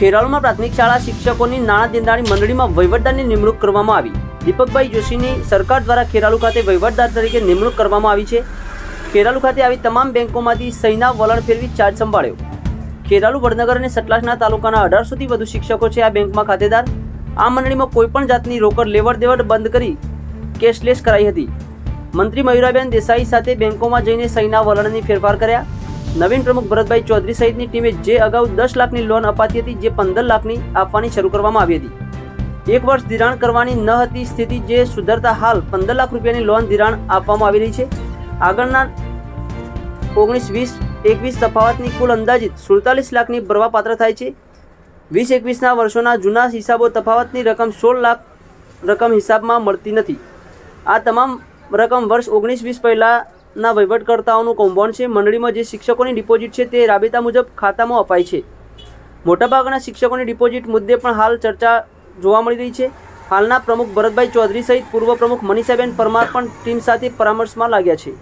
ખેરાલુમાં પ્રાથમિક શાળા શિક્ષકોની નાણાં દેનારી મંડળીમાં વહીવટદારની નિમણૂક કરવામાં આવી. દીપકભાઈ જોશીની સરકાર દ્વારા ખેરાલુ ખાતે વહીવટદાર તરીકે નિમણૂક કરવામાં આવી છે. ખેરાલુ ખાતે આવી તમામ બેંકોમાંથી સહીના વલણ ફેરવી ચાર્જ સંભાળ્યો. ખેરાલુ, વડનગર અને સતલાસના તાલુકાના અઢારસોથી વધુ શિક્ષકો છે આ બેંકમાં ખાતેદાર. આ મંડળીમાં કોઈપણ જાતની રોકડ લેવડ દેવડ બંધ કરી કેશલેસ કરાઈ હતી. મંત્રી મયુરાબેન દેસાઈ સાથે બેંકોમાં જઈને સહીના વલણની ફેરફાર કર્યા. નવીન પ્રમુખ ભરતભાઈ ચૌધરી સહિતની ટીમે જે અગાઉ દસ લાખની લોન અપાતી હતી, જે પંદર લાખની આપવાની શરૂ કરવામાં આવી હતી. એક વર્ષ ધિરાણ કરવાની ન હતી સ્થિતિ, જે સુધરતા હાલ પંદર લાખ રૂપિયાની લોન ધિરાણ આપવામાં આવી રહી છે. આગળના ઓગણીસ, વીસ, એકવીસ તફાવતની કુલ અંદાજિત સુડતાલીસ લાખની ભરવાપાત્ર થાય છે. વીસ, એકવીસના વર્ષોના જૂના હિસાબો તફાવતની રકમ સોળ લાખ રકમ હિસાબમાં મળતી નથી. આ તમામ રકમ વર્ષ ઓગણીસ, વીસ પહેલાંના વહીવટકર્તાઓનું કૌભાંડ છે. મંડળીમાં જે શિક્ષકોની ડિપોઝિટ છે તે રાબેતા મુજબ ખાતામાં અપાય છે. મોટાભાગના શિક્ષકોની ડિપોઝિટ મુદ્દે પણ હાલ ચર્ચા જોવા મળી રહી છે. હાલના પ્રમુખ ભરતભાઈ ચૌધરી સહિત પૂર્વ પ્રમુખ મનીષાબેન પરમાર પણ ટીમ સાથે પરામર્શમાં લાગ્યા છે.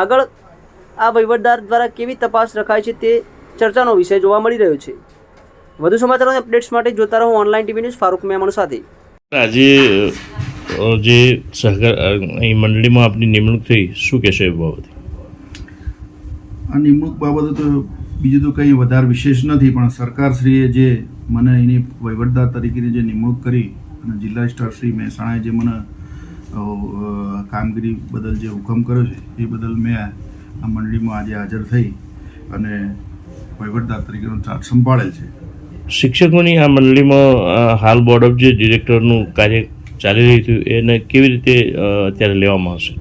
આગળ આ વહીવટદાર દ્વારા કેવી તપાસ રખાય છે તે ચર્ચાનો વિષય જોવા મળી રહ્યો છે. વધુ સમાચારોની અપડેટ્સ માટે જોતા રહો online TV news Farooq Memon સાથે. આજે જે સહકાર અહીં મંડળીમાં આપની નિમણૂક થઈ શું કહેશો એ બાબતે? આ નિમણૂક બાબતે તો બીજું તો કંઈ વધારે વિશેષ નથી પણ સરકારશ્રીએ જે મને એની વહીવટદાર તરીકેની જે નિમણૂક કરી અને જિલ્લા શ્રી મહેસાણાએ જે મને કામગીરી બદલ જે હુકમ કર્યો છે એ બદલ મેં આ મંડળીમાં આજે હાજર થઈ અને વહીવટદાર તરીકેનો ચાર્જ સંભાળેલ છે. શિક્ષકોની આ મંડળીમાં હાલ બોર્ડ ઓફ જે ડિરેક્ટરનું કાર્ય ચાલી રહ્યું હતું એને કેવી રીતે અત્યારે લેવામાં આવશે?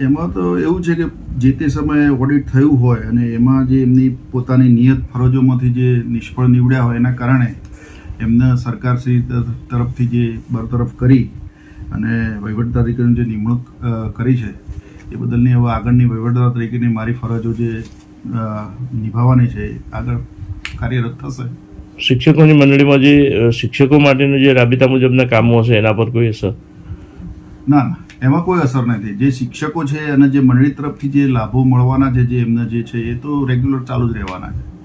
એમાં તો એવું છે કે જે તે સમયે ઓડિટ થયું હોય અને એમાં જે એમની પોતાની નિયત ફરજોમાંથી જે નિષ્ફળ નીવડ્યા હોય એના કારણે એમને સરકારશ્રી તર- તરફથી જે બરતરફ કરી અને વહીવટદાર જે નિમણૂક કરી છે, એ બદલની હવે આગળની વહીવટદાર તરીકેની મારી ફરજો જે નિભાવવાની છે આગળ કાર્યરત થશે. શિક્ષકોની મંડળીમાં જે શિક્ષકો માટેનું જે રાબેતા મુજબના કામો હશે, એના પર કોઈ અસર? ના ના. એમાં કોઈ અસર નથી. જે શિક્ષકો છે અને જે મંડળી તરફથી જે લાભો મળવાના છે, જે એમને જે છે, એ તો રેગ્યુલર ચાલુ જ રહેવાના છે.